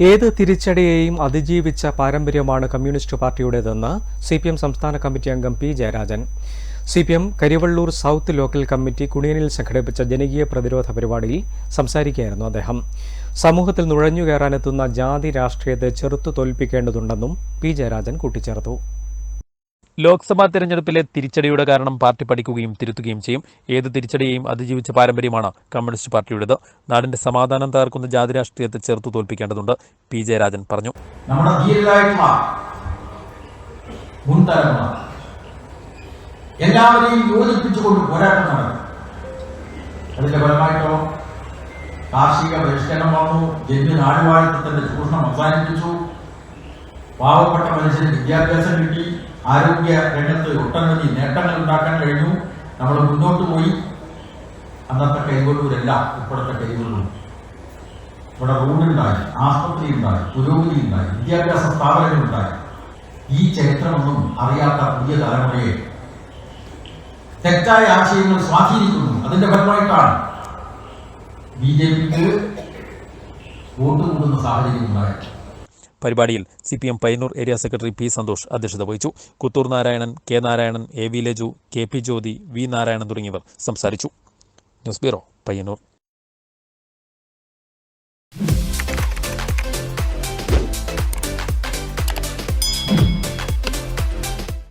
ഏത് തിരിച്ചടിയെയും അതിജീവിച്ച പാരമ്പര്യമാണ് കമ്മ്യൂണിസ്റ്റ് പാർട്ടിയുടേതെന്ന് സി പി എം സംസ്ഥാന കമ്മിറ്റി അംഗം P Jayarajan. C P M Karivellur south local committee കുണിയനിൽ സംഘടിപ്പിച്ച ജനകീയ പ്രതിരോധ പരിപാടിയിൽ സംസാരിക്കുകയായിരുന്നു അദ്ദേഹം. സമൂഹത്തിൽ നുഴഞ്ഞുകയറാനെത്തുന്ന ജാതി രാഷ്ട്രീയത്തെ ചെറുത്തു തോൽപ്പിക്കേണ്ടതുണ്ടെന്നും പി ജയരാജൻ കൂട്ടിച്ചേർത്തു. ലോക്സഭാ തെരഞ്ഞെടുപ്പിലെ തിരിച്ചടിയുടെ കാരണം പാർട്ടി പഠിക്കുകയും തിരുത്തുകയും ചെയ്യും. ഏത് തിരിച്ചടിയെയും അതിജീവിച്ച പാരമ്പര്യമാണ് കമ്മ്യൂണിസ്റ്റ് പാർട്ടിയുടേത്. നാടിന്റെ സമാധാനം തകർക്കുന്ന ജാതി രാഷ്ട്രീയത്തെ ചെറുത്തു തോൽപ്പിക്കേണ്ടതുണ്ട്. പി. ജയരാജൻ പറഞ്ഞു. നമ്മുടെ ധീരരായിട്ടുള്ള മുൻതലമുറ എല്ലാവരെയും യോജിപ്പിച്ചുകൊണ്ട് പോരാട്ടം നടത്തി അതിന്റെ ഫലമായിട്ടോ? കാർഷിക പരിഷ്കരണം വന്നു ജന്മി നാടുവാഴിത്തത്തിന്റെ ചൂഷണം അവസാനിപ്പിച്ചു. പാവപ്പെട്ട മനുഷ്യന് വിദ്യാഭ്യാസം കിട്ടി. ആരോഗ്യ രംഗത്ത് ഒട്ടനവധി നേട്ടങ്ങൾ ഉണ്ടാക്കാൻ കഴിഞ്ഞു. നമ്മൾ മുന്നോട്ട് പോയി. അന്നത്തെ കൈകൊള്ളൂരല്ല ഇപ്പോഴത്തെ കൈകൊള്ളൂ ഇവിടെ റോഡുണ്ടായി ആസ്പത്രി ഉണ്ടായി പുരോഗതി ഉണ്ടായി വിദ്യാഭ്യാസ സ്ഥാപനങ്ങൾ ഉണ്ടായി ഈ ചരിത്രമൊന്നും അറിയാത്ത പുതിയ തലമുറയെ തെറ്റായ ആശയങ്ങൾ സ്വാധീനിക്കുന്നു. അതിന്റെ ഫലമായിട്ടാണ് ബി ജെ പിക്ക് വോട്ട് കൂടുന്ന സാഹചര്യം ഉണ്ടായത്. പരിപാടിയിൽ C P M Payyanur area secretary P Santhosh അധ്യക്ഷത വഹിച്ചു. Kuthur Narayanan K Narayanan A V Laju K P Jyothi V Narayanan തുടങ്ങിയവർ സംസാരിച്ചു. News bureau Payyanur. you